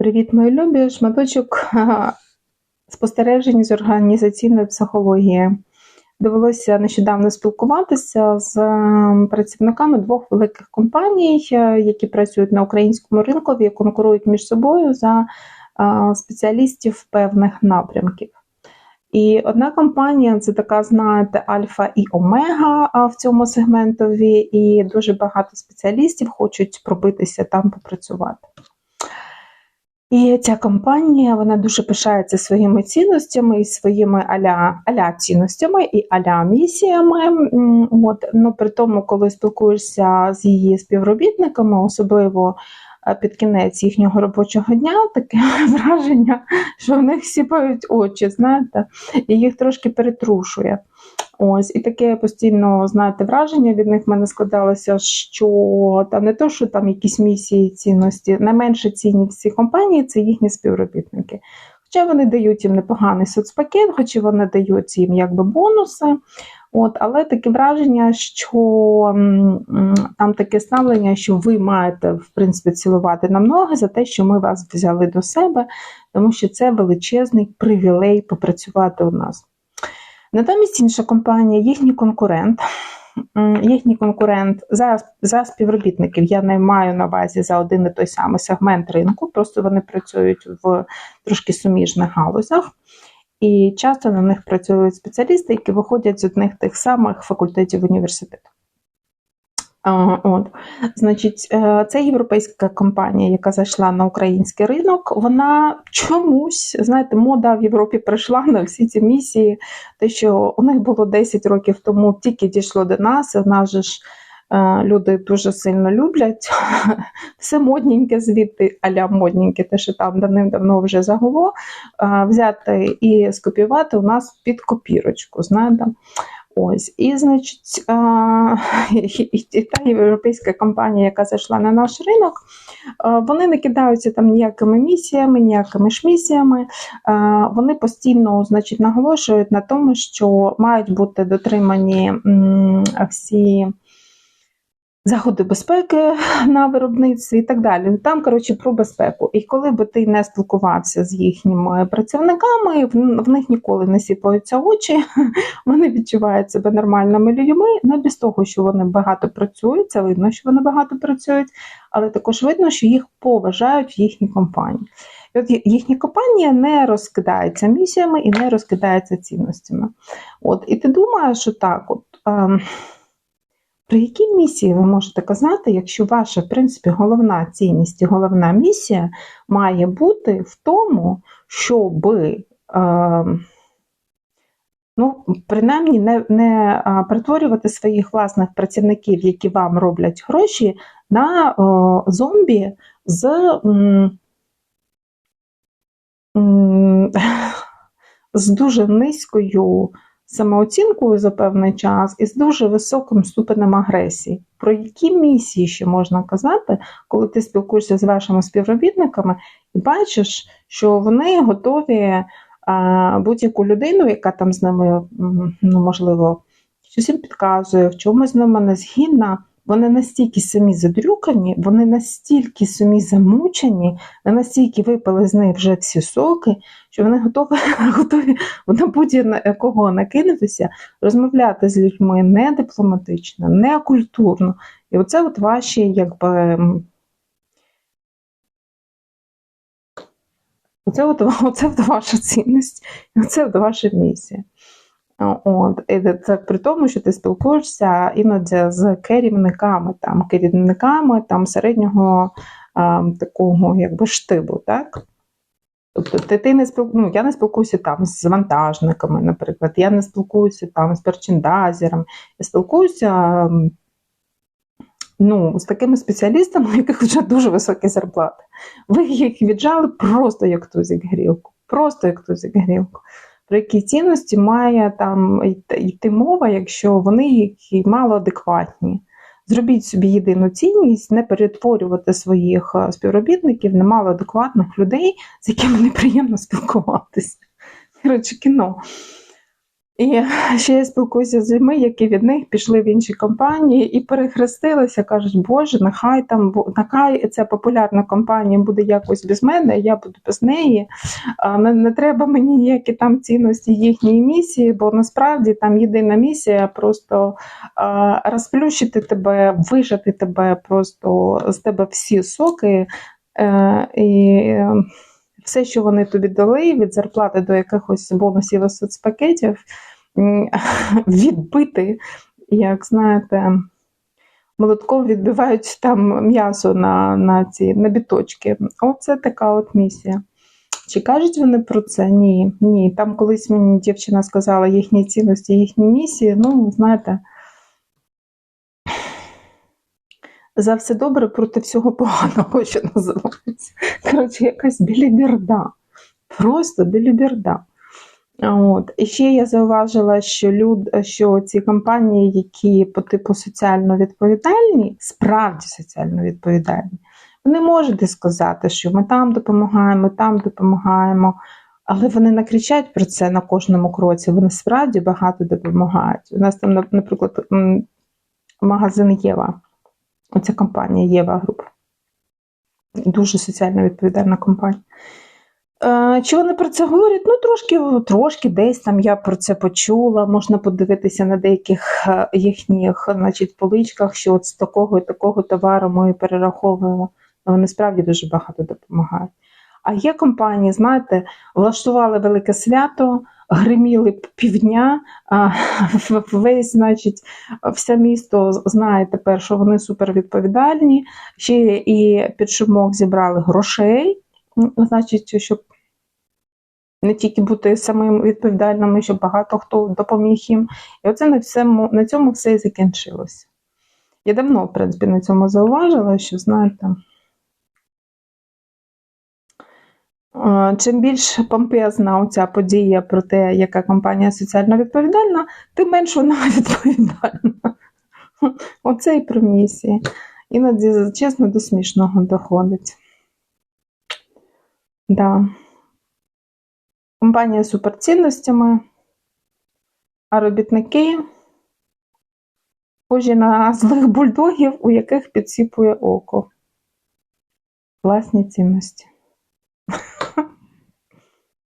Привіт, мої любі! Шматочок спостережень з організаційної психології. Довелося нещодавно спілкуватися з ем, працівниками двох великих компаній, е, які працюють на українському ринку і конкурують між собою за е, спеціалістів певних напрямків. І одна компанія це така, знаєте, альфа і омега в цьому сегментові, і дуже багато спеціалістів хочуть пробитися там попрацювати. І ця компанія вона дуже пишається своїми цінностями і своїми аля, аля цінностями і аля місіями. От, ну, при тому, коли спілкуєшся з її співробітниками, особливо е, під кінець їхнього робочого дня, таке враження, що в них сіпають очі, знаєте, і їх трошки перетрушує. Ось, і таке постійно, знаєте, враження від них в мене складалося, що та не то, що там якісь місії цінності, найменше цінні в цій компанії це їхні співробітники. Хоча вони дають їм непоганий соцпакет, хоча вони дають їм якби бонуси. От, але таке враження, що там таке ставлення, що ви маєте в принципі цілувати нам ноги за те, що ми вас взяли до себе, тому що це величезний привілей попрацювати у нас. Натомість інша компанія, їхній конкурент, їхній конкурент за, за співробітників я не маю на увазі за один і той самий сегмент ринку, просто вони працюють в трошки суміжних галузях. І часто на них працюють спеціалісти, які виходять з одних тих самих факультетів університету. От, значить, це європейська компанія, яка зайшла на український ринок. Вона чомусь, знаєте, мода в Європі прийшла на всі ці місії. Те, що у них було 10 років тому, тільки дійшло до нас. В нас же ж е, люди дуже сильно люблять все модненьке звідти, аля модненьке, те, що там давним-давно вже загуло, е, взяти і скопіювати у нас під копірочку. знаєте. Ось, і, значить, і, та європейська компанія, яка зайшла на наш ринок, вони не кидаються там ніякими місіями, ніякими шмісіями. Вони постійно значить, наголошують на тому, що мають бути дотримані всі. Заходи безпеки на виробництві і так далі. Там, коротше, про безпеку. І коли би ти не спілкувався з їхніми працівниками, в, них ніколи не сіпаються очі, вони відчувають себе нормальними людьми, не без того, що вони багато працюють, це видно, що вони багато працюють, але також видно, що їх поважають в їхній компанії. І от їхня компанія не розкидається місіями і не розкидається цінностями. От, І ти думаєш, що так, от. Ем, про які місії ви можете казати, якщо ваша, в принципі, головна цінність і головна місія має бути в тому, щоб, е, ну, принаймні, не не перетворювати своїх власних працівників, які вам роблять гроші, на о, зомбі з. М, з дуже низькою самооцінкою за певний час і з дуже високим ступенем агресії. Про які місії ще можна казати, коли ти спілкуєшся з вашими співробітниками і бачиш, що вони готові будь-яку людину, яка там з ними, ну, можливо, щось їм підказує, в чомусь з ними не згідна, вони настільки самі задрюкані, вони настільки самі замучені, вони настільки випили з них вже всі соки, що вони готові готові на будь-якого накинутися, розмовляти з людьми не дипломатично, не культурно. І оце от ваші, якби. Оце от, оце от ваша цінність, оце от ваша місія. От, і Це при тому, що ти спілкуєшся іноді з керівниками, там, керівниками там, середнього а, такого якби штибу. так? Тобто ти, ти не спіл... ну, я не спілкуюся там з вантажниками, наприклад, я не спілкуюся там з перчендазером, я спілкуюся ну, з такими спеціалістами, у яких вже дуже високі зарплати. Ви їх віджали просто як тузик грілку. Просто як тузик грілку про які цінності має там йти мова, якщо вони мало адекватні. Зробіть собі єдину цінність, не перетворювати своїх е, співробітників на малоадекватних людей, з якими неприємно спілкуватися. Коротше, кіно. І ще я спілкуюся з людьми, які від них пішли в інші компанії і перехрестилися, кажуть, Боже, нехай там нехай ця популярна компанія буде якось без мене, я буду без неї. Не, не треба мені ніякі там цінності їхньої місії, бо насправді там єдина місія просто розплющити тебе, вижати тебе, просто з тебе всі соки. Е, і все, що вони тобі дали, від зарплати до якихось бонусів і соцпакетів, відбити, як знаєте, молотком відбивають там м'ясо на, на ці на біточки. Оце така от місія. Чи кажуть вони про це? Ні. Ні. Там колись мені дівчина сказала їхні цінності, їхні місії. Ну, знаєте, за все добре проти всього поганого, що називається. Коротше, якась біліберда. Просто біліберда. От. І ще я зауважила, що люд, що ці компанії, які по типу соціально відповідальні, справді соціально відповідальні, вони можуть сказати, що ми там допомагаємо, ми там допомагаємо, але вони не кричать про це на кожному кроці. Вони справді багато допомагають. У нас там, наприклад, магазин Єва. Оця компанія Єва Груп. Дуже соціально відповідальна компанія. Е, Чи вони про це говорять? Ну, трошки, трошки десь там я про це почула. Можна подивитися на деяких е, їхніх значить, поличках, що от з такого і такого товару ми перераховуємо. Але вони справді дуже багато допомагають. А є компанії, знаєте, влаштували велике свято, гриміли півдня, весь, значить, все місто знає тепер, що вони супервідповідальні. Ще і під шумок зібрали грошей, значить, щоб не тільки бути самим відповідальним, щоб багато хто допоміг їм. І оце на, всьому, на цьому все і закінчилося. Я давно, в принципі, на цьому зауважила, що знаєте. Чим більш помпезна оця подія про те, яка компанія соціально відповідальна, тим менш вона відповідальна. Оце і про місії. Іноді, чесно, до смішного доходить. Да. Компанія з суперцінностями, а робітники схожі на злих бульдогів, у яких підсіпує око. Власні цінності.